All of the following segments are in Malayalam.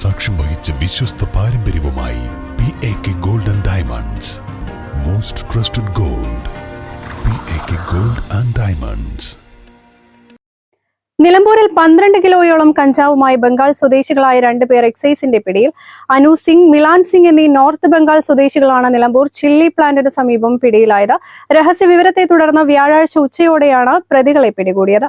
സാക്ഷ്യം വഹിച്ച വിശ്വസ്ത പാരമ്പര്യവുമായി P A K gold and diamonds most trusted gold P A K gold and diamonds നിലമ്പൂരിൽ പന്ത്രണ്ട് കിലോയോളം കഞ്ചാവുമായി ബംഗാൾ സ്വദേശികളായ രണ്ടുപേർ എക്സൈസിന്റെ പിടിയിൽ. അനു സിംഗ് മിലാൻ സിംഗ് എന്നീ നോർത്ത് ബംഗാൾ സ്വദേശികളാണ് നിലമ്പൂർ ചില്ലി പ്ലാന്റിന് സമീപം പിടിയിലായത്. രഹസ്യ വിവരത്തെ തുടർന്ന് വ്യാഴാഴ്ച ഉച്ചയോടെയാണ് പ്രതികളെ പിടികൂടിയത്.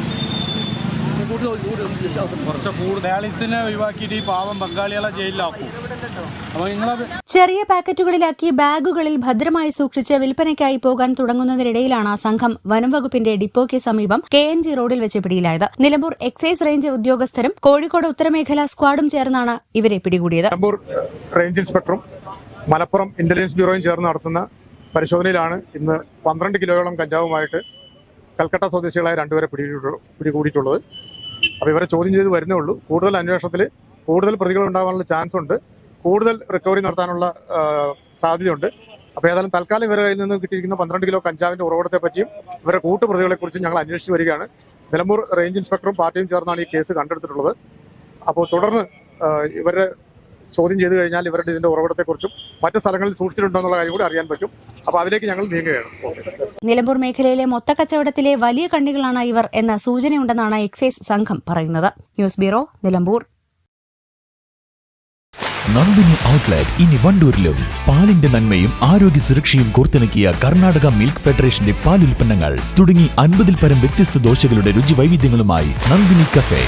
കുറച്ച് കൂടുതൽ ഡയാലിസിനെ ഒഴിവാക്കിയിട്ട് ഈ പാവം ബംഗാളികളെ ജയിലിലാക്കും. ചെറിയ പാക്കറ്റുകളിലാക്കി ബാഗുകളിൽ ഭദ്രമായി സൂക്ഷിച്ച് വിൽപ്പനയ്ക്കായി പോകാൻ തുടങ്ങുന്നതിനിടയിലാണ് സംഘം വനംവകുപ്പിന്റെ ഡിപ്പോയ്ക്ക് സമീപം കെ എൻ ജി റോഡിൽ വെച്ച് പിടിയിലായത്. നിലമ്പൂർ എക്സൈസ് റേഞ്ച് ഉദ്യോഗസ്ഥരും കോഴിക്കോട് ഉത്തരമേഖലാ സ്ക്വാഡും ചേർന്നാണ് ഇവരെ പിടികൂടിയത്. നിലമ്പൂർ റേഞ്ച് ഇൻസ്പെക്ടറും മലപ്പുറം ഇന്റലിജൻസ് ബ്യൂറോയും ചേർന്ന് നടത്തുന്ന പരിശോധനയിലാണ് ഇന്ന് പന്ത്രണ്ട് കിലോയോളം കഞ്ചാവുമായിട്ട് കൽക്കട്ട സ്വദേശികളായ രണ്ടുപേരെ പിടികൂടി പിടികൂടിയിട്ടുള്ളത്. അപ്പോൾ ഇവരെ ചോദ്യം ചെയ്ത് വരുന്നേ ഉള്ളൂ. കൂടുതൽ അന്വേഷണത്തിൽ കൂടുതൽ പ്രതികൾ ഉണ്ടാകാനുള്ള ചാൻസ് ഉണ്ട്. കൂടുതൽ റിക്കവറി നടത്താനുള്ള സാധ്യതയുണ്ട്. അപ്പോൾ ഏതായാലും തൽക്കാലം ഇവരുടെ കയ്യിൽ നിന്ന് കിട്ടിയിരിക്കുന്ന പന്ത്രണ്ട് കിലോ കഞ്ചാവിന്റെ ഉറവിടത്തെ പറ്റിയും ഇവരുടെ കൂട്ടുപ്രതികളെ കുറിച്ചും ഞങ്ങൾ അന്വേഷിച്ച് വരികയാണ്. നിലമ്പൂർ റേഞ്ച് ഇൻസ്പെക്ടറും പാർട്ടിയും ചേർന്നാണ് ഈ കേസ് കണ്ടെടുത്തിട്ടുള്ളത്. അപ്പോൾ തുടർന്ന് ആ, ഇവരെ ചോദ്യം ചെയ്തു കഴിഞ്ഞാൽ ഇവരുടെ ഇതിന്റെ ഉറവിടത്തെക്കുറിച്ചും മറ്റ് സ്ഥലങ്ങളിൽ സൂക്ഷിച്ചിട്ടുണ്ടോ എന്നുള്ള കാര്യം കൂടി അറിയാൻ പറ്റും. അപ്പോൾ അതിലേക്ക് ഞങ്ങൾ നീങ്ങുകയാണ്. നിലമ്പൂർ മേഖലയിലെ മൊത്തക്കച്ചവടത്തിലെ വലിയ കണ്ണികളാണ് ഇവർ എന്ന സൂചനയുണ്ടെന്നാണ് എക്സൈസ് സംഘം പറയുന്നത്. News bureau Nilambur. Nandini outlet ഇനി വണ്ടൂരിലും. പാലിന്റെ നന്മയും ആരോഗ്യ സുരക്ഷയും കോർത്തിണക്കിയ കർണാടക മിൽക്ക് ഫെഡറേഷന്റെ പാൽ ഉൽപ്പന്നങ്ങൾ തുടങ്ങി അൻപതിൽ പരം വ്യത്യസ്ത ദോശകളുടെ രുചി വൈവിധ്യങ്ങളുമായി നന്ദിനി കഫേ.